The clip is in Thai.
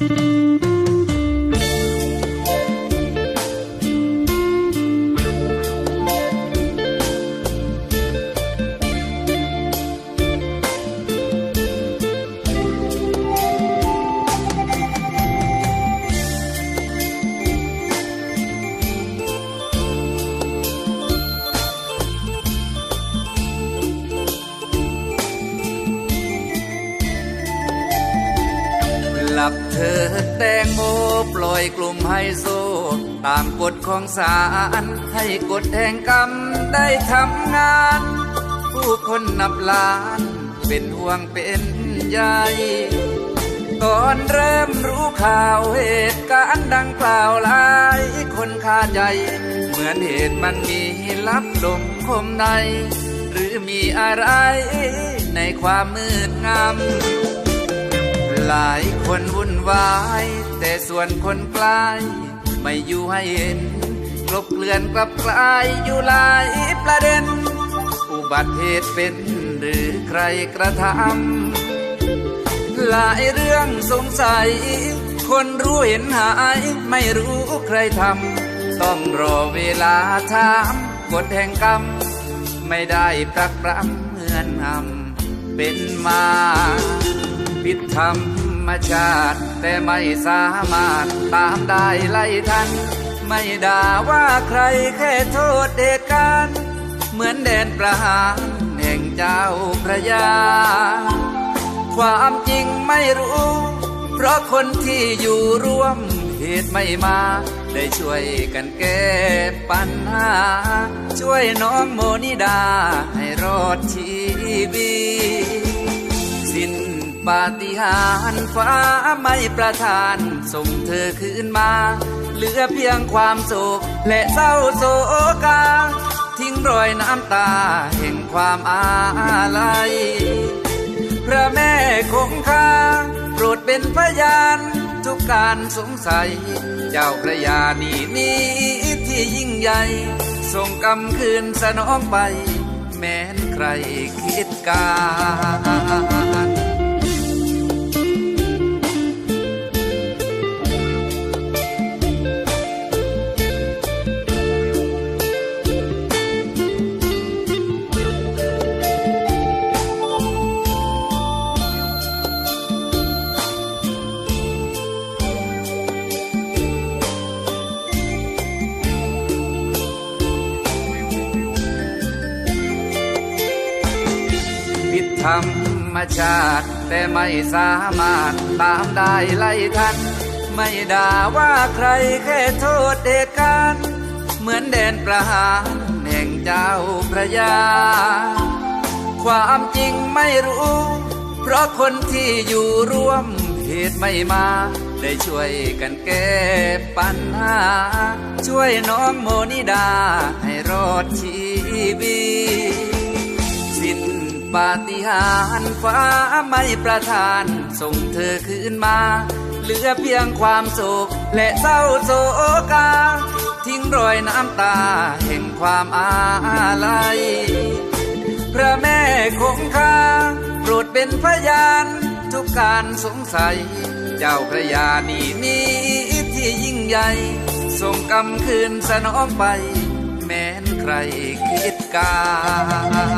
ห ธอแตงโมปล่อยกลุ่มไฮโซ ตามกฎของศาลให้กฎแห่งกรรมได้ทำงาน ผู้คนนับล้าน เป็นห่วงเป็นใยตอนเริ่มรู้ข่าวเหตุการณ์ดังกล่าวหลายคนคาใจ เหมือนเหตุมันมีลับลมคมใน หรือมีอะไรในความมืดงำ หลายคนวุ่นวาย แต่ส่วนคนใกลายไม่อยู่ให้เห็นกลบเกลื่อนกลับกลายอยู่หลายประเด็น อุบัติเหตุเป็นหรือใครกระทำหลายเรื่องสงสัย คนรู้เห็นหายไม่รู้ใครทำต้องรอเวลาถามกฎแห่งกรรม ไม่ได้ปรักปรำเหมือนหำเป็นมาผิดธรร มชาติ แต่ไม่สามารถตามได้ไล่ทัน ไม่ด่าว่าใครแค่โทษเหตุการณ์ เหมือนแดนประหารแห่งเจ้าพระยา ความจริงไม่รู้ เพราะคนที่อยู่ร่วมเหตุไม่มา ได้ช่วยกันแก้ปัญหา ช่วยน้องโมนิดาให้รอดชีวิตสิ้น ปาฏิหาริย์ฟ้าไม่ประทาน ส่งเธอคืนมา เหลือเพียงความโศกและเศร้าโศกา ทิ้งรอยน้ำตาแห่งความอาลัย พระแม่คงคาโปรดเป็นพยานทุกการสงสัย เจ้าพระยานีนี้ที่ยิ่งใหญ่ ส่งกรรมคืนสนองไป แม้นใครคิดการ รรมชาติ แต่ไม่สามารถตามได้ไล่ทัน ไม่ด่าว่าใครแค่โทษเหตุการณ์ เหมือนแดนประหารแห่งเจ้าพระยา ความจริงไม่รู้ เพราะคนที่อยู่ร่วมเหตุไม่มา ได้ช่วยกันแก้ปัญหา ช่วยน้องโมนิดาให้ร ฏิหารฟ้าไม่ประทาน ส่งเธอคืนมา เหลือเพียงความโศกและเศร้าโศกา ทิ้งรอยน้ำตาแห่งความอาลัย พระแม่คงคาโปรดเป็นพยานทุกการสงสัย เจ้าพระยานีนี้ที่ยิ่งใหญ่ส่งกรรมคืนสนองไป แม้นใครคิดการ